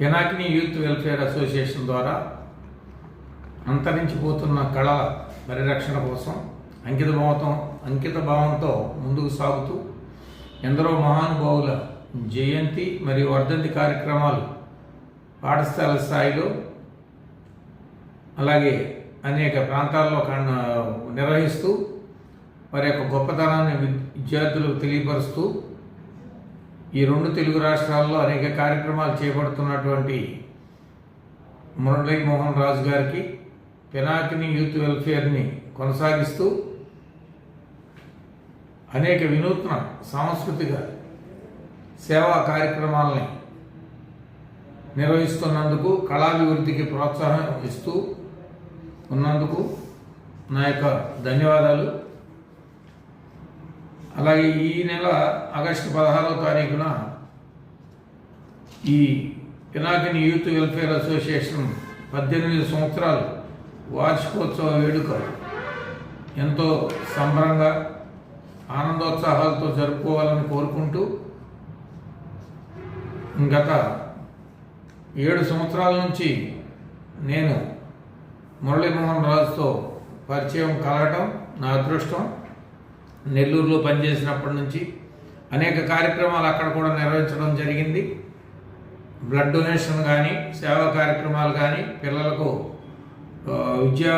Pinakini youth welfare association ద్వారా అంతరించిపోతున్న కళల పరిరక్షణ కోసం అంకిత భావంతో అంకిత భావంతో ముందుకు సాగుతూ ఎందరో మహానుభావుల జయంతి మరియు వర్ధంతి కార్యక్రమాలు పాఠశాల స్థాయిలో అలాగే అనేక ప్రాంతాల్లో నిర్వహిస్తూ వారి యొక్క గొప్పతనాన్ని విద్యార్థులకు తెలియపరుస్తూ ఈ రెండు తెలుగు రాష్ట్రాల్లో అనేక కార్యక్రమాలు చేపడుతున్నటువంటి మురళీ మోహన్ రాజు గారికి పినాకిని యూత్ వెల్ఫేర్ని కొనసాగిస్తూ అనేక వినూత్న సాంస్కృతిక సేవా కార్యక్రమాలని నిర్వహిస్తున్నందుకు కళాభివృద్ధికి ప్రోత్సాహం ఇస్తూ ఉన్నందుకు నా యొక్క ధన్యవాదాలు. అలాగే ఈ నెల ఆగస్టు పదహారవ తారీఖున ఈ పినాకిని యూత్ వెల్ఫేర్ అసోసియేషన్ పద్దెనిమిది సంవత్సరాలు వార్షికోత్సవ వేడుక ఎంతో సంబరంగా ఆనందోత్సాహాలతో జరుపుకోవాలని కోరుకుంటూ గత ఏడు సంవత్సరాల నుంచి నేను మురళీమోహన్ రాజుతో పరిచయం కలగటం నా అదృష్టం. నెల్లూరులో పనిచేసినప్పటి నుంచి అనేక కార్యక్రమాలు అక్కడ కూడా నిర్వహించడం జరిగింది. బ్లడ్ డొనేషన్ కానీ సేవా కార్యక్రమాలు కానీ పిల్లలకు విద్య విద్యా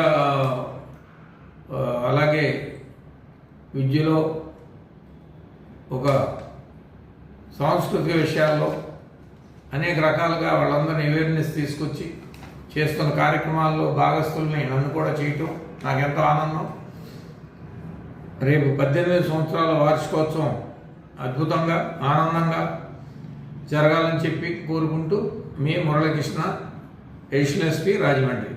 అలాగే విద్యలో ఒక సాంస్కృతిక విషయాల్లో అనేక రకాలుగా వాళ్ళందరినీ అవేర్నెస్ తీసుకొచ్చి చేస్తున్న కార్యక్రమాల్లో భాగస్థుల్ని నన్ను కూడా చేయటం నాకెంతో ఆనందం. రేపు పద్దెనిమిది సంవత్సరాల వార్షికోత్సవం అద్భుతంగా ఆనందంగా జరగాలని చెప్పి కోరుకుంటూ మీ మురళకృష్ణ ఎడిషనల్ ఎస్పీ రాజమండ్రి.